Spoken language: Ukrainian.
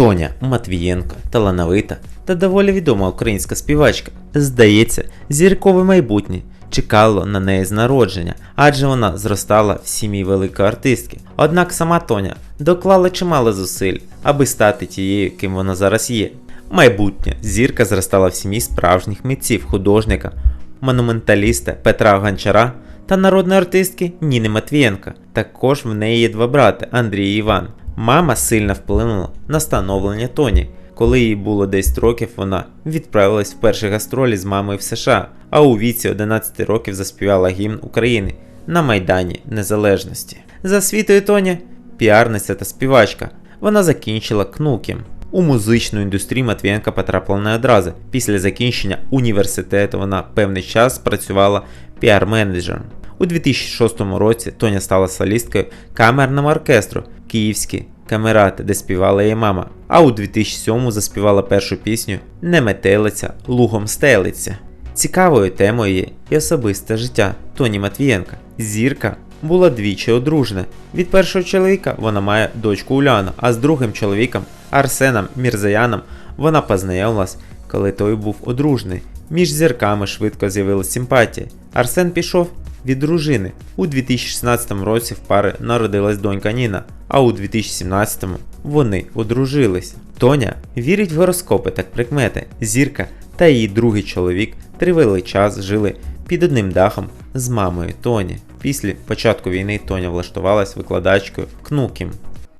Тоня Матвієнко, талановита та доволі відома українська співачка. Здається, зіркове майбутнє чекало на неї з народження, адже вона зростала в сім'ї великої артистки. Однак сама Тоня доклала чимало зусиль, аби стати тією, ким вона зараз є. Майбутнє зірка зростала в сім'ї справжніх митців, художника, монументаліста Петра Гончара та народної артистки Ніни Матвієнка. Також в неї є два брати Андрій і Іван. Мама сильно вплинула на становлення Тоні. Коли їй було 10 років, вона відправилась в перші гастролі з мамою в США, а у віці 11 років заспівала гімн України на Майдані Незалежності. За освітою Тоня піарниця та співачка. Вона закінчила КНУКІМ. У музичну індустрію Матвієнка потрапила не одразу. Після закінчення університету вона певний час працювала піар-менеджером. У 2006 році Тоня стала солісткою камерного оркестру Київські камерати, де співала її мама. А у 2007-му заспівала першу пісню Не метелиця, лугом стелиться. Цікавою темою є і особисте життя Тоні Матвієнка. Зірка була двічі одружена. Від першого чоловіка вона має дочку Уляну, а з другим чоловіком Арсеном Мірзаяном вона познайомилась, коли той був одружений. Між зірками швидко з'явилася симпатія. Арсен пішов від дружини. У 2016 році в пари народилась донька Ніна, а у 2017-му вони одружились. Тоня вірить в гороскопи та прикмети. Зірка та її другий чоловік тривалий час жили під одним дахом з мамою Тоні. Після початку війни Тоня влаштувалась викладачкою в КНУКІМ.